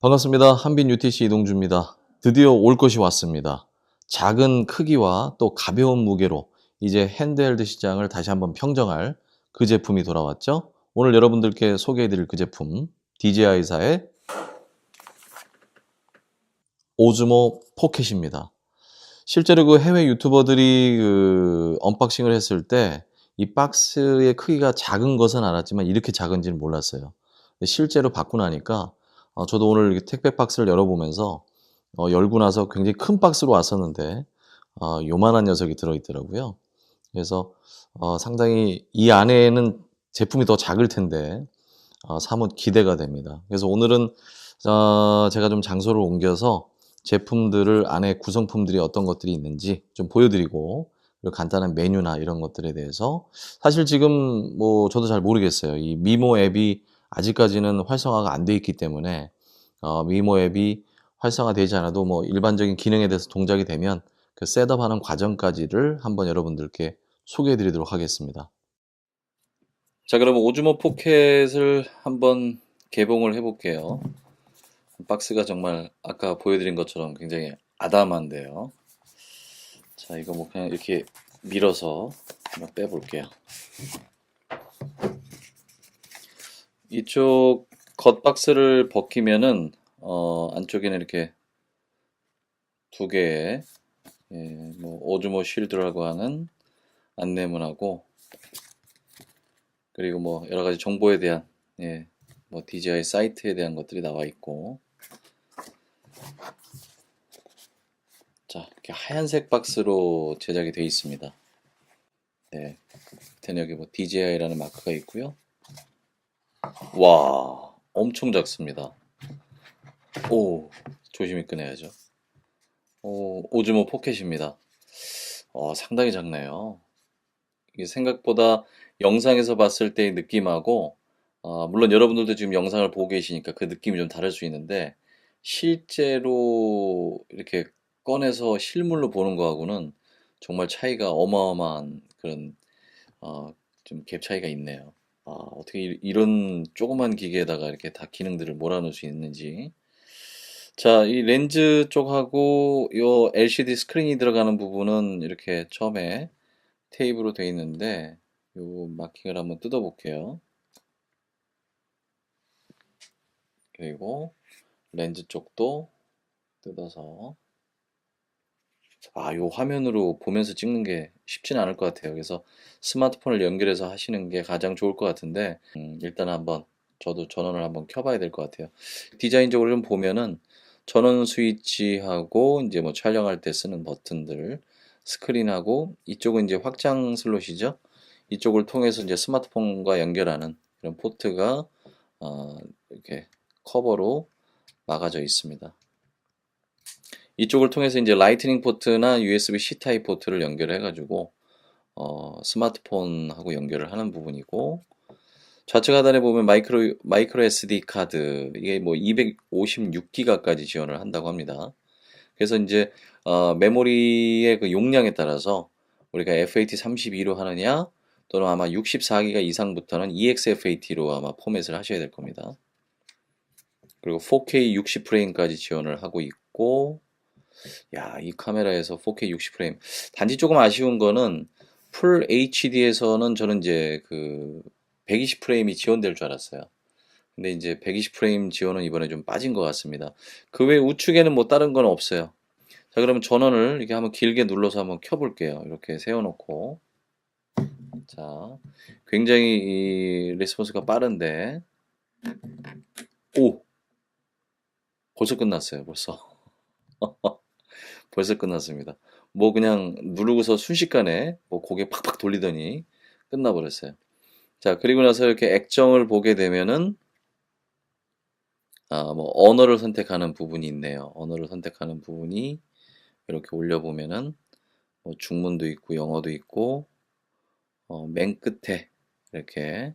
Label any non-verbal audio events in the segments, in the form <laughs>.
반갑습니다. 한빈 UTC 이동주입니다. 드디어 올 것이 왔습니다. 작은 크기와 또 가벼운 무게로 이제 핸드헬드 시장을 다시 한번 평정할 그 제품이 돌아왔죠. 오늘 여러분들께 소개해드릴 그 제품 DJI사의 오즈모 포켓입니다. 실제로 그 해외 유튜버들이 그 언박싱을 했을 때 이 박스의 크기가 작은 것은 알았지만 이렇게 작은지는 몰랐어요. 실제로 받고 나니까 어, 저도 오늘 이렇게 택배 박스를 열어보면서 어, 열고 나서 굉장히 큰 박스로 왔었는데 어, 요만한 녀석이 들어있더라고요. 그래서 어, 상당히 이 안에는 제품이 더 작을 텐데 어, 사뭇 기대가 됩니다. 그래서 오늘은 어, 제가 좀 장소를 옮겨서 제품들을 안에 구성품들이 어떤 것들이 있는지 좀 보여드리고 그리고 간단한 메뉴나 이런 것들에 대해서 사실 지금 뭐 저도 잘 모르겠어요. 이 미모 앱이 아직까지는 활성화가 안 돼 있기 때문에 어, 미모 앱이 활성화되지 않아도 뭐 일반적인 기능에 대해서 동작이 되면 그 셋업하는 과정까지를 한번 여러분들께 소개해 드리도록 하겠습니다. 자, 그러면 오즈모 포켓을 한번 개봉을 해 볼게요. 박스가 정말 아까 보여드린 것처럼 굉장히 아담한데요. 자, 이거 뭐 그냥 이렇게 밀어서 한번 빼볼게요. 이쪽 겉박스를 벗기면은 어, 안쪽에는 이렇게 두 개의 예, 뭐 오즈모 쉴드라고 하는 안내문하고 그리고 뭐 여러 가지 정보에 대한 예, 뭐 DJI 사이트에 대한 것들이 나와 있고 자 이렇게 하얀색 박스로 제작이 되어 있습니다. 네, 밑에는 여기 뭐 DJI라는 마크가 있고요. 와, 엄청 작습니다. 오, 조심히 꺼내야죠. 오, 오즈모 포켓입니다. 어, 상당히 작네요. 이게 생각보다 영상에서 봤을 때의 느낌하고, 어, 물론 여러분들도 지금 영상을 보고 계시니까 그 느낌이 좀 다를 수 있는데, 실제로 이렇게 꺼내서 실물로 보는 거하고는 정말 차이가 어마어마한 그런, 어, 좀 갭 차이가 있네요. 아, 어떻게 이- 이런 조그만 기계에다가 이렇게 다 기능들을 몰아넣을 수 있는지. 자, 이 렌즈 쪽하고 요 LCD 스크린이 들어가는 부분은 이렇게 처음에 테이프로 되어 있는데 요 마킹을 한번 뜯어 볼게요. 그리고 렌즈 쪽도 뜯어서 아, 요 화면으로 보면서 찍는 게 쉽지는 않을 것 같아요. 그래서 스마트폰을 연결해서 하시는 게 가장 좋을 것 같은데, 음, 일단 한번 저도 전원을 한번 켜봐야 될 것 같아요. 디자인적으로 좀 보면은 전원 스위치하고 이제 뭐 촬영할 때 쓰는 버튼들, 스크린하고 이쪽은 이제 확장 슬롯이죠. 이쪽을 통해서 이제 스마트폰과 연결하는 그런 포트가 어, 이렇게 커버로 막아져 있습니다. 이쪽을 통해서 이제 라이트닝 포트나 USB-C 타입 포트를 연결해 가지고 어, 스마트폰하고 연결을 하는 부분이고 좌측 하단에 보면 마이크로 마이크로 SD 카드 이게 뭐 256기가까지 지원을 한다고 합니다. 그래서 이제 어, 메모리의 그 용량에 따라서 우리가 FAT32로 하느냐 또는 아마 64기가 이상부터는 EXFAT로 아마 포맷을 하셔야 될 겁니다. 그리고 4K 60프레임까지 지원을 하고 있고 야, 이 카메라에서 4K 60프레임. 단지 조금 아쉬운 거는 풀 HD에서는 저는 이제 그 120프레임이 지원될 줄 알았어요. 근데 이제 120프레임 지원은 이번에 좀 빠진 것 같습니다. 그 외 우측에는 뭐 다른 건 없어요. 자, 그러면 전원을 이렇게 한번 길게 눌러서 한번 켜볼게요. 이렇게 세워놓고. 자, 굉장히 이 레스폰스가 빠른데. 오! 벌써 끝났어요, 벌써. <laughs> 벌써 끝났습니다. 뭐 그냥 누르고서 순식간에 뭐 고개 팍팍 돌리더니 끝나버렸어요. 자, 그리고 나서 이렇게 액정을 보게 되면은 아, 뭐 언어를 선택하는 부분이 있네요. 언어를 선택하는 부분이 이렇게 올려보면은 뭐 중문도 있고 영어도 있고 어, 맨 끝에 이렇게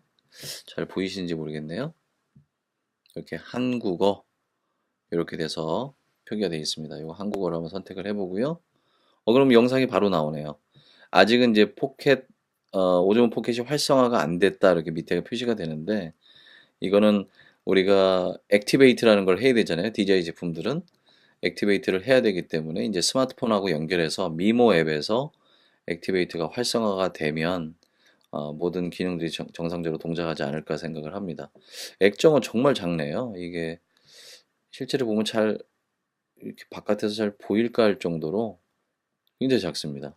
잘 보이시는지 모르겠네요. 이렇게 한국어 이렇게 돼서 표기가 되어 있습니다. 이거 한국어로 한번 선택을 해보고요. 어, 그럼 영상이 바로 나오네요. 아직은 이제 포켓, 어, 오즈모 포켓이 활성화가 안 됐다. 이렇게 밑에 표시가 되는데, 이거는, 우리가 액티베이트라는 걸 해야 되잖아요. DJI 제품들은 액티베이트를 해야 되기 때문에 이제 스마트폰하고 연결해서 미모 앱에서 액티베이트가 활성화가 되면 어, 모든 기능들이 정, 정상적으로 동작하지 않을까 생각을 합니다. 액정은 정말 작네요. 이게 실제로 보면 잘 이렇게 바깥에서 잘 보일까 할 정도로 굉장히 작습니다.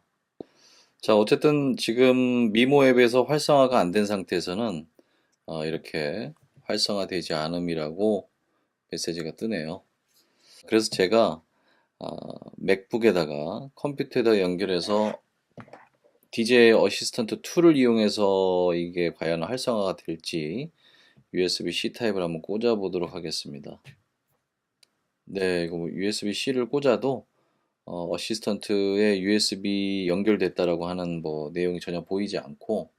자, 어쨌든 지금 미모 앱에서 활성화가 안 된 상태에서는 어, 이렇게 활성화되지 않음이라고 메시지가 뜨네요. 그래서 제가 어, 맥북에다가 컴퓨터에다 연결해서 DJI 어시스턴트 2를 이용해서 이게 과연 활성화가 될지 USB-C 타입을 한번 꽂아 보도록 하겠습니다. 네, 이거 뭐 USB-C를 꽂아도 어, 어시스턴트에 USB 연결됐다라고 하는 뭐 내용이 전혀 보이지 않고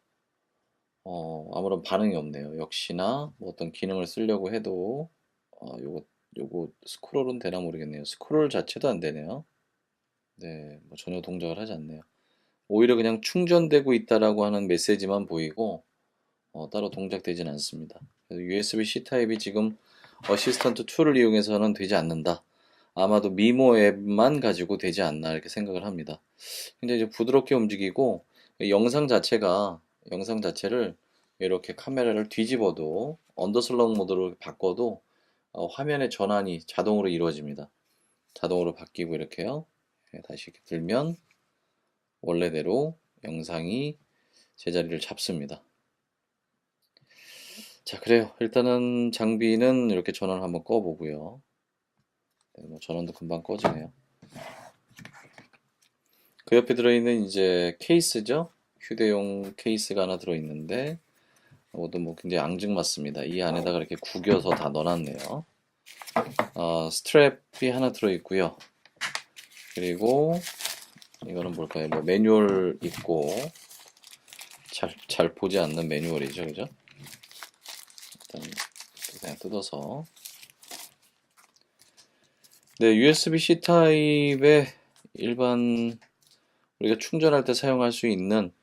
어, 아무런 반응이 없네요. 역시나 뭐 어떤 기능을 쓰려고 해도 어, 요거 요거 스크롤은 되나 모르겠네요. 스크롤 자체도 안 되네요. 네, 뭐 전혀 동작을 하지 않네요. 오히려 그냥 충전되고 있다라고 하는 메시지만 보이고 어, 따로 동작되진 않습니다. USB-C 타입이 지금 어시스턴트 2를 이용해서는 되지 않는다. 아마도 미모 앱만 가지고 되지 않나 이렇게 생각을 합니다. 근데 이제 부드럽게 움직이고 영상 자체가 영상 자체를 이렇게 카메라를 뒤집어도 언더슬럭 모드로 바꿔도 어, 화면의 전환이 자동으로 이루어집니다. 자동으로 바뀌고 이렇게요. 네, 다시 이렇게 들면 원래대로 영상이 제자리를 잡습니다. 자, 그래요. 일단은 장비는 이렇게 전원을 한번 꺼보고요. 네, 뭐 전원도 금방 꺼지네요. 그 옆에 들어있는 이제 케이스죠. 휴대용 케이스가 하나 들어있는데 이것도 뭐 굉장히 앙증맞습니다. 이 안에다가 이렇게 구겨서 다 넣어놨네요. 어, 스트랩이 하나 들어있고요. 그리고 이거는 뭘까요? 뭐 매뉴얼 있고 잘, 잘 보지 않는 매뉴얼이죠. 그죠? 그냥 뜯어서. 네, USB-C 타입의 일반 우리가 충전할 때 사용할 수 있는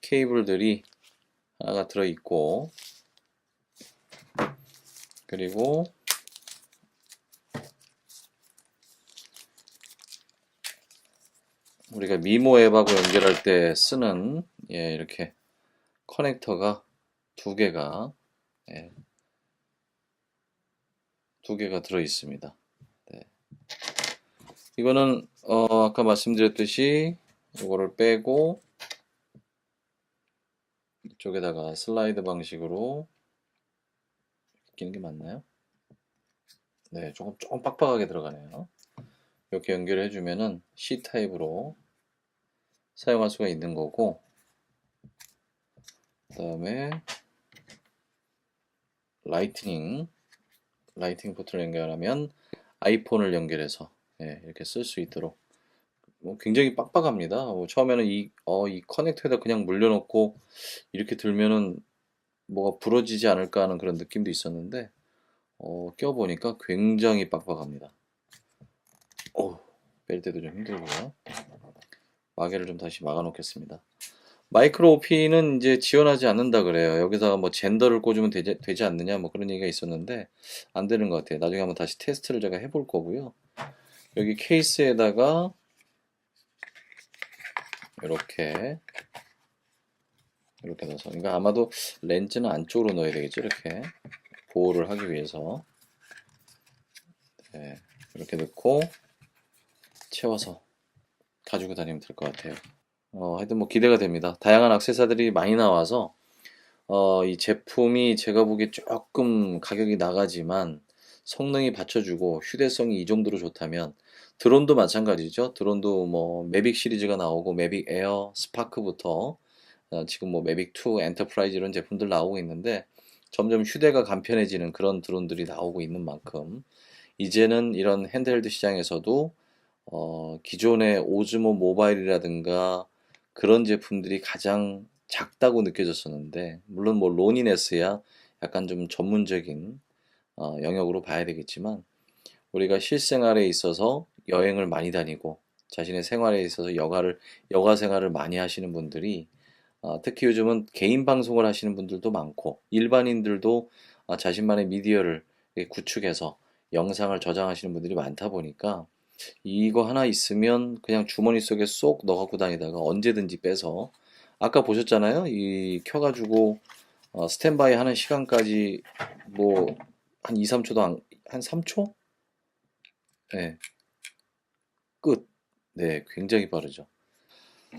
케이블들이 하나가 들어있고 그리고 우리가 미모 앱하고 연결할 때 쓰는 예, 이렇게 커넥터가 두 개가 예, 두 개가 들어 있습니다. 네. 이거는 어, 아까 말씀드렸듯이 이거를 빼고 이쪽에다가 슬라이드 방식으로 끼는 게 맞나요? 네, 조금 조금 빡빡하게 들어가네요. 이렇게 연결해 주면은 C 타입으로 사용할 수가 있는 거고 그 다음에 라이트닝 라이팅 포트를 연결하면 아이폰을 연결해서 예, 이렇게 쓸 수 있도록 뭐 굉장히 빡빡합니다. 뭐 처음에는 이, 어, 이 커넥터에다 그냥 물려놓고 이렇게 들면은 뭐가 부러지지 않을까 하는 그런 느낌도 있었는데 어, 껴보니까 굉장히 빡빡합니다. 오, 뺄 때도 좀 힘들고요. 마개를 좀 다시 막아 놓겠습니다. 마이크로 OP는 이제 지원하지 않는다 그래요. 여기다가 뭐 젠더를 꽂으면 되지, 되지 않느냐 뭐 그런 얘기가 있었는데 안 되는 것 같아요. 나중에 한번 다시 테스트를 제가 해볼 거고요. 여기 케이스에다가 이렇게 이렇게 넣어서 그러니까 아마도 렌즈는 안쪽으로 넣어야 되겠죠. 이렇게 보호를 하기 위해서 네, 이렇게 넣고 채워서 가지고 다니면 될 것 같아요. 어, 하여튼 뭐 기대가 됩니다. 다양한 액세서들이 많이 나와서 어, 이 제품이 제가 보기에 조금 가격이 나가지만 성능이 받쳐주고 휴대성이 이 정도로 좋다면 드론도 마찬가지죠. 드론도 뭐 매빅 시리즈가 나오고 매빅 에어, 스파크부터 어, 지금 뭐 매빅 2, 엔터프라이즈 이런 제품들 나오고 있는데 점점 휴대가 간편해지는 그런 드론들이 나오고 있는 만큼 이제는 이런 핸드헬드 시장에서도 어, 기존의 오즈모 모바일이라든가 그런 제품들이 가장 작다고 느껴졌었는데 물론 뭐 로니네스야 약간 좀 전문적인 어, 영역으로 봐야 되겠지만 우리가 실생활에 있어서 여행을 많이 다니고 자신의 생활에 있어서 여가를 여가 생활을 많이 하시는 분들이 어, 특히 요즘은 개인 방송을 하시는 분들도 많고 일반인들도 어, 자신만의 미디어를 구축해서 영상을 저장하시는 분들이 많다 보니까 이거 하나 있으면 그냥 주머니 속에 쏙 넣어갖고 다니다가 언제든지 빼서 아까 보셨잖아요. 이 켜가지고 어, 스탠바이 하는 시간까지 뭐 한 2, 3초도 안, 한 3초? 네. 끝. 네, 굉장히 빠르죠.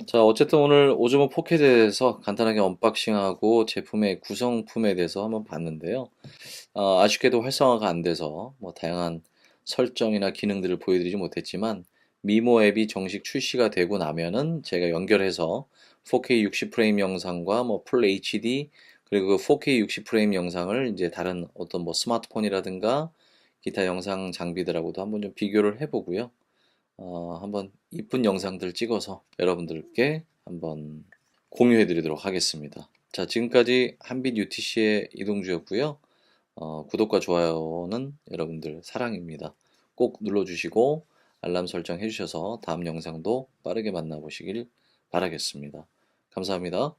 자, 어쨌든 오늘 오즈모 포켓에 대해서 간단하게 언박싱하고 제품의 구성품에 대해서 한번 봤는데요. 어, 아쉽게도 활성화가 안 돼서 뭐 다양한 설정이나 기능들을 보여드리지 못했지만 미모 앱이 정식 출시가 되고 나면은 제가 연결해서 4K 60프레임 영상과 뭐 풀 HD 그리고 그 4K 60프레임 영상을 이제 다른 어떤 뭐 스마트폰이라든가 기타 영상 장비들하고도 한번 좀 비교를 해보고요. 어, 한번 이쁜 영상들 찍어서 여러분들께 한번 공유해 드리도록 하겠습니다. 자, 지금까지 한빛 UTC의 이동주였고요. 어, 구독과 좋아요는 여러분들 사랑입니다. 꼭 눌러주시고 알람 설정 해주셔서 다음 영상도 빠르게 만나보시길 바라겠습니다. 감사합니다.